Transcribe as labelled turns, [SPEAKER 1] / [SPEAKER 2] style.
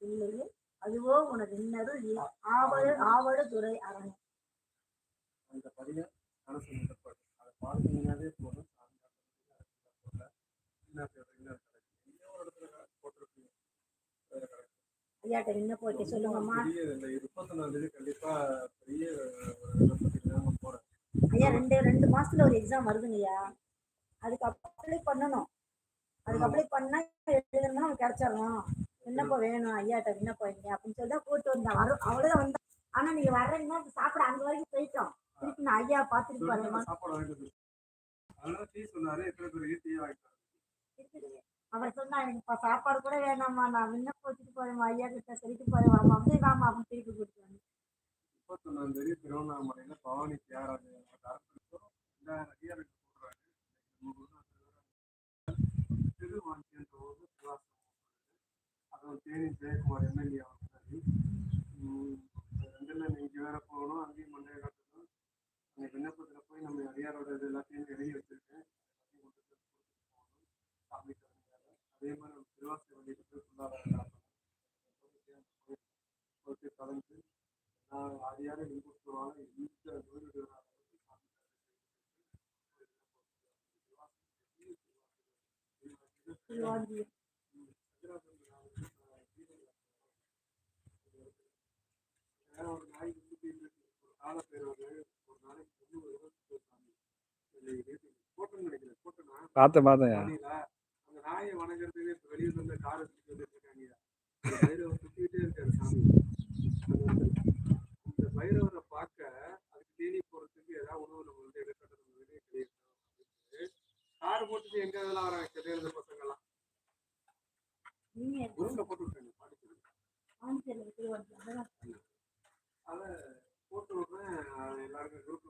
[SPEAKER 1] பிள்ளையே அதுவோ உனது இன்னரும் ஆவடு ஆவடு துறை அரண்.
[SPEAKER 2] அந்த படியை மனசு அதை போதும்.
[SPEAKER 1] ஐயாட்ட என்ன போய்க்க சொல்லுங்கம்மா.
[SPEAKER 2] கண்டிப்பா பெரிய
[SPEAKER 1] ஐயா ரெண்டு ரெண்டு மாசத்துல ஒரு எக்ஸாம் வருதுங்கய்யா அதுக்கு அப்ளை பண்ணணும். அதுக்கு அப்ளை பண்ணா எழுதணும்னா கிடைச்சிடணும் விண்ணப்பம் வேணும்? ஐயாட்ட விண்ணப்பம் வைங்க அப்படின்னு சொல்லி தான் போட்டு வந்தேன். வரும் அவ்வளவுதான் வந்தேன் ஆனா நீங்க வர்றீங்கன்னா சாப்பிட அங்க வரைக்கும் போயிட்டோம். திருப்பி நான் ஐயா பார்த்துட்டு
[SPEAKER 2] சொல்லிட்டு
[SPEAKER 1] போறேன்
[SPEAKER 2] அந்த சாப்பாடு வாங்கிட்டு வந்து. அதனால டீ சொன்னாரு. எத்தனை பேர் டீ வாங்கிட்டு
[SPEAKER 1] அவர் சொன்னா எனக்கு சாப்பாடு கூட வேணாம்மா. நான் விண்ணப்பம் வச்சுட்டு போறேன் ஐயா கிட்ட சொல்லிட்டு போறேன். வாமா அப்படியே வாமா அப்படின்னு திருப்பி கொடுத்தாங்க
[SPEAKER 2] முப்பத்தொன்னாம் தேதி திருவண்ணாமலையில பவானி தியாகராஜ தேனி ஜெயக்குமார் எம்எல்ஏ அவர்கள் ரெண்டுல நீங்க வேற போகணும் அங்கேயும் மண்டே கட்டணும். அந்த விண்ணப்பத்தில் போய் நம்ம அடியாரோட இது எல்லாத்தையும் எழுதி வச்சிருக்கேன். எல்லாத்தையும் கொண்டு போய் கொடுத்துட்டு போகணும். சாமி கருணையால. அதே மாதிரி நம்ம திருவாசி வண்டியில போய் பொருளாதார கலந்து நான் அடியாரும் இன்புற்றுவாங்க இந்த நோய்கள்
[SPEAKER 1] திருவாஞ்சி
[SPEAKER 2] வேற வந்துட்டு இருக்காங்க. பைரவர் சுத்திக்கிட்டே இருக்காரு சாமி. அது வந்து இந்த பைரவரை பார்க்க அதுக்கு தேனி போறதுக்கு ஏதாவது உணவு நம்ம வந்து கிடையாது கார் போட்டுட்டு எங்க இதெல்லாம் வராங்க? கெட்ட பசங்க எல்லாம்
[SPEAKER 1] நீங்க
[SPEAKER 2] குருங்க போட்டு அதை போட்டு விடுறேன் எல்லாருக்கும் குரூப்ல